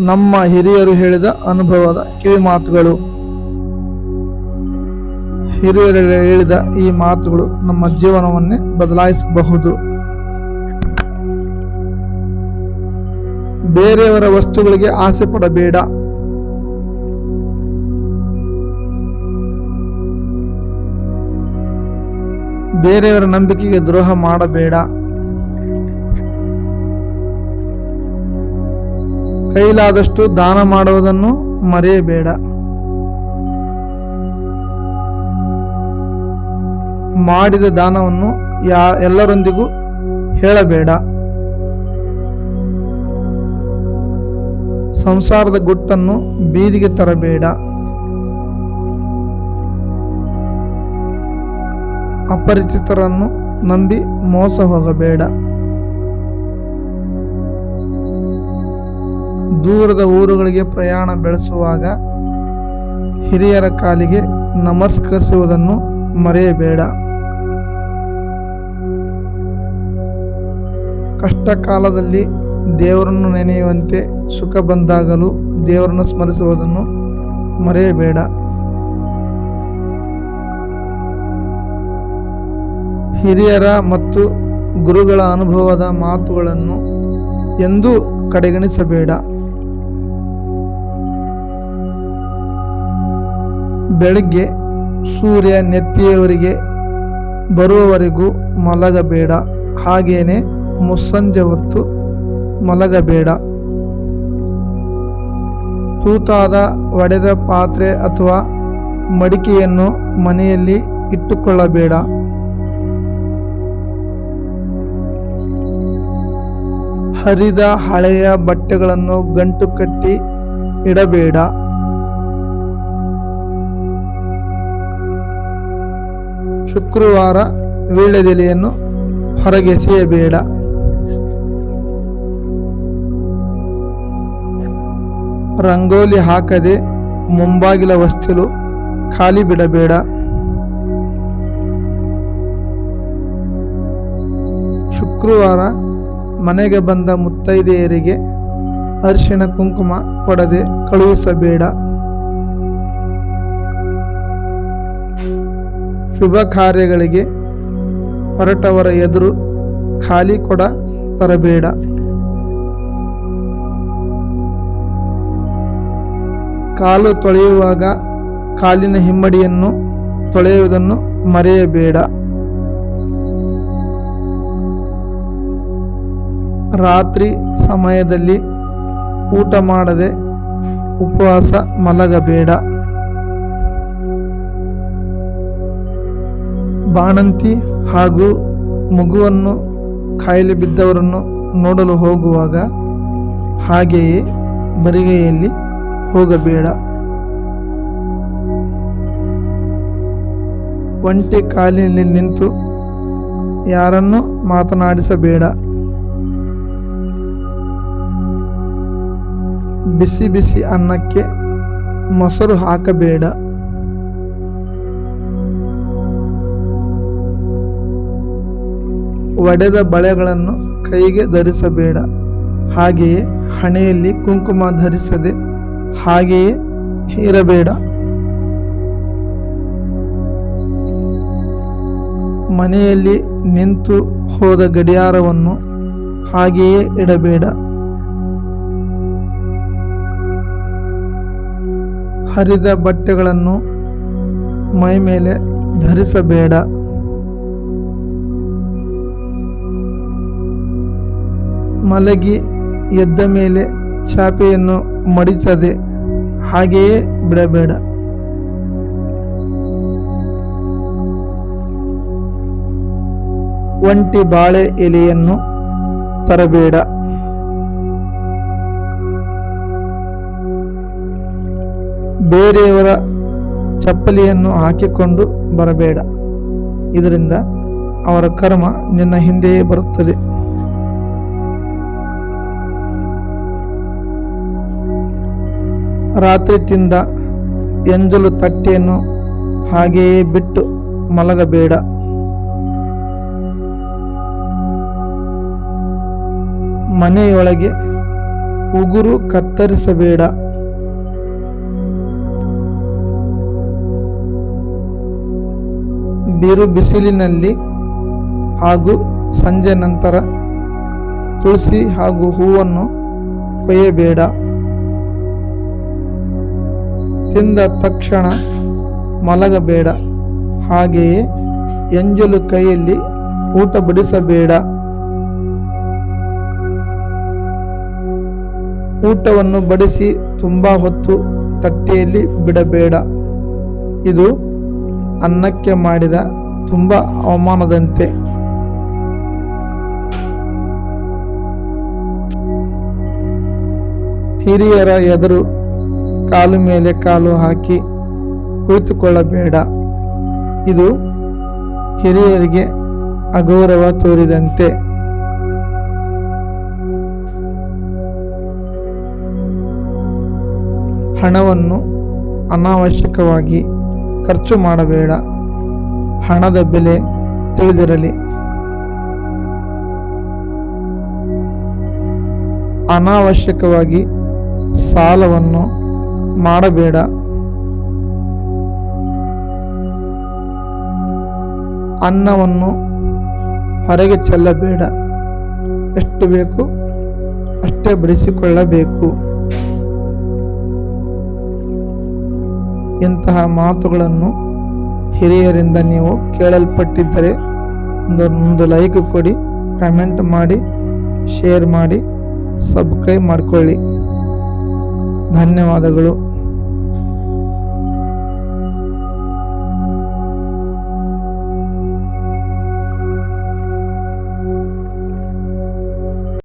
ನಮ್ಮ ಹಿರಿಯರು ಹೇಳಿದ ಅನುಭವದ ಕಿವಿ ಮಾತುಗಳು ಹಿರಿಯರು ಹೇಳಿದ ಈ ಮಾತುಗಳು ನಮ್ಮ ಜೀವನವನ್ನೇ ಬದಲಾಯಿಸಬಹುದು. ಬೇರೆಯವರ ವಸ್ತುಗಳಿಗೆ ಆಸೆ ಪಡಬೇಡ. ಬೇರೆಯವರ ನಂಬಿಕೆಗೆ ದ್ರೋಹ ಮಾಡಬೇಡ. ಕೈಲಾದಷ್ಟು ದಾನ ಮಾಡುವುದನ್ನು ಮರೆಯಬೇಡ. ಮಾಡಿದ ದಾನವನ್ನು ಯಾ, ಎಲ್ಲರೊಂದಿಗೂ ಹೇಳಬೇಡ. ಸಂಸಾರದ ಗುಟ್ಟನ್ನು ಬೀದಿಗೆ ತರಬೇಡ. ಅಪರಿಚಿತರನ್ನು ನಂಬಿ ಮೋಸ ಹೋಗಬೇಡ. ದೂರದ ಊರುಗಳಿಗೆ ಪ್ರಯಾಣ ಬೆಳೆಸುವಾಗ ಹಿರಿಯರ ಕಾಲಿಗೆ ನಮಸ್ಕರಿಸುವುದನ್ನು ಮರೆಯಬೇಡ. ಕಷ್ಟ ಕಾಲದಲ್ಲಿ ದೇವರನ್ನು ನೆನೆಯುವಂತೆ ಸುಖ ಬಂದಾಗಲೂ ದೇವರನ್ನು ಸ್ಮರಿಸುವುದನ್ನು ಮರೆಯಬೇಡ. ಹಿರಿಯರ ಮತ್ತು ಗುರುಗಳ ಅನುಭವದ ಮಾತುಗಳನ್ನು ಎಂದೂ ಕಡೆಗಣಿಸಬೇಡ. ಬೆಳಿಗ್ಗೆ ಸೂರ್ಯ ನೆತ್ತಿಯವರಿಗೆ ಬರುವವರೆಗೂ ಮಲಗಬೇಡ. ಹಾಗೇನೆ ಮುಸ್ಸಂಜೆ ಹೊತ್ತು ಮಲಗಬೇಡ. ತೂತಾದ ಒಡೆದ ಪಾತ್ರೆ ಅಥವಾ ಮಡಿಕೆಯನ್ನು ಮನೆಯಲ್ಲಿ ಇಟ್ಟುಕೊಳ್ಳಬೇಡ. ಹರಿದ ಹಳೆಯ ಬಟ್ಟೆಗಳನ್ನು ಗಂಟು ಕಟ್ಟಿ ಇಡಬೇಡ. ಶುಕ್ರವಾರ ವೀಳ್ಯದೆಲೆಯನ್ನು ಹೊರಗೆಸೆಯಬೇಡ ರಂಗೋಲಿ ಹಾಕದೆ ಮುಂಬಾಗಿಲ ವಸ್ತುಲು ಖಾಲಿ ಬಿಡಬೇಡ. ಶುಕ್ರವಾರ ಮನೆಗೆ ಬಂದ ಮುತ್ತೈದೆಯರಿಗೆ ಅರಿಶಿಣ ಕುಂಕುಮ ಕೊಡದೆ ಕಳುಹಿಸಬೇಡ. ಶುಭ ಕಾರ್ಯಗಳಿಗೆ ಹೊರಟವರ ಎದುರು ಖಾಲಿ ಕೊಡ ತರಬೇಡ. ಕಾಲು ತೊಳೆಯುವಾಗ ಕಾಲಿನ ಹಿಮ್ಮಡಿಯನ್ನು ತೊಳೆಯುವುದನ್ನು ಮರೆಯಬೇಡ. ರಾತ್ರಿ ಸಮಯದಲ್ಲಿ ಊಟ ಮಾಡದೆ ಉಪವಾಸ ಮಲಗಬೇಡ. ಬಾಣಂತಿ ಹಾಗೂ ಮಗುವನ್ನು ಕಾಯಿಲೆ ಬಿದ್ದವರನ್ನು ನೋಡಲು ಹೋಗುವಾಗ ಹಾಗೆಯೇ ಬರಿಗೆಯಲ್ಲಿ ಹೋಗಬೇಡ. ಒಂಟಿ ಕಾಲಿನಲ್ಲಿ ನಿಂತು ಯಾರನ್ನು ಮಾತನಾಡಿಸಬೇಡ. ಬಿಸಿ ಬಿಸಿ ಅನ್ನಕ್ಕೆ ಮೊಸರು ಹಾಕಬೇಡ. ಒಡೆದ ಬಳೆಗಳನ್ನು ಕೈಗೆ ಧರಿಸಬೇಡ. ಹಾಗೆಯೇ ಹಣೆಯಲ್ಲಿ ಕುಂಕುಮ ಧರಿಸದೆ ಹಾಗೆಯೇ ಇರಬೇಡ. ಮನೆಯಲ್ಲಿ ನಿಂತು ಹೋದ ಗಡಿಯಾರವನ್ನು ಹಾಗೆಯೇ ಇಡಬೇಡ. ಹರಿದ ಬಟ್ಟೆಗಳನ್ನು ಮೈ ಮೇಲೆ ಧರಿಸಬೇಡ. ಮಲಗಿ ಎದ್ದ ಮೇಲೆ ಚಾಪೆಯನ್ನು ಮಡಿತದೆ ಹಾಗೆಯೇ ಬಿಡಬೇಡ. ಒಂಟಿ ಬಾಳೆ ಎಲೆಯನ್ನು ತರಬೇಡ. ಬೇರೆಯವರ ಚಪ್ಪಲಿಯನ್ನು ಹಾಕಿಕೊಂಡು ಬರಬೇಡ. ಇದರಿಂದ ಅವರ ಕರ್ಮ ನಿನ್ನ ಹಿಂದೆಯೇ ಬರುತ್ತದೆ. ರಾತ್ರಿ ತಿಂದ ಎಂಜಲು ತಟ್ಟೆಯನ್ನು ಹಾಗೆಯೇ ಬಿಟ್ಟು ಮಲಗಬೇಡ. ಮನೆಯೊಳಗೆ ಉಗುರು ಕತ್ತರಿಸಬೇಡ. ಬಿರು ಬಿಸಿಲಿನಲ್ಲಿ ಹಾಗೂ ಸಂಜೆ ನಂತರ ತುಳಸಿ ಹಾಗೂ ಹೂವನ್ನು ಕೊಯ್ಯಬೇಡ. ತಿಂದ ತಕ್ಷಣ ಮಲಗಬೇಡ. ಹಾಗೆಯೇ ಎಂಜಲು ಕೈಯಲ್ಲಿ ಊಟ ಬಡಿಸಬೇಡ. ಊಟವನ್ನು ಬಡಿಸಿ ತುಂಬಾ ಹೊತ್ತು ತಟ್ಟೆಯಲ್ಲಿ ಬಿಡಬೇಡ. ಇದು ಅನ್ನಕ್ಕೆ ಮಾಡಿದ ತುಂಬಾ ಅವಮಾನದಂತೆ. ಹಿರಿಯರ ಎದುರು ಕಾಲು ಮೇಲೆ ಕಾಲು ಹಾಕಿ ಕುಳಿತುಕೊಳ್ಳಬೇಡ. ಇದು ಹಿರಿಯರಿಗೆ ಅಗೌರವ ತೋರಿದಂತೆ. ಹಣವನ್ನು ಅನಾವಶ್ಯಕವಾಗಿ ಖರ್ಚು ಮಾಡಬೇಡ. ಹಣದ ಬೆಲೆ ತಿಳಿದಿರಲಿ. ಅನಾವಶ್ಯಕವಾಗಿ ಸಾಲವನ್ನು ಮಾಡಬೇಡ. ಅನ್ನವನ್ನು ಹೊರಗೆ ಚೆಲ್ಲಬೇಡ. ಎಷ್ಟು ಬೇಕು ಅಷ್ಟೇ ಬಡಿಸಿಕೊಳ್ಳಬೇಕು. ಇಂತಹ ಮಾತುಗಳನ್ನು ಹಿರಿಯರಿಂದ ನೀವು ಕೇಳಲ್ಪಟ್ಟಿದ್ದರೆ ಒಂದು ಲೈಕ್ ಕೊಡಿ ಕಮೆಂಟ್ ಮಾಡಿ ಶೇರ್ ಮಾಡಿ ಸಬ್ಸ್ಕ್ರೈಬ್ ಮಾಡಿಕೊಳ್ಳಿ. ಧನ್ಯವಾದಗಳು.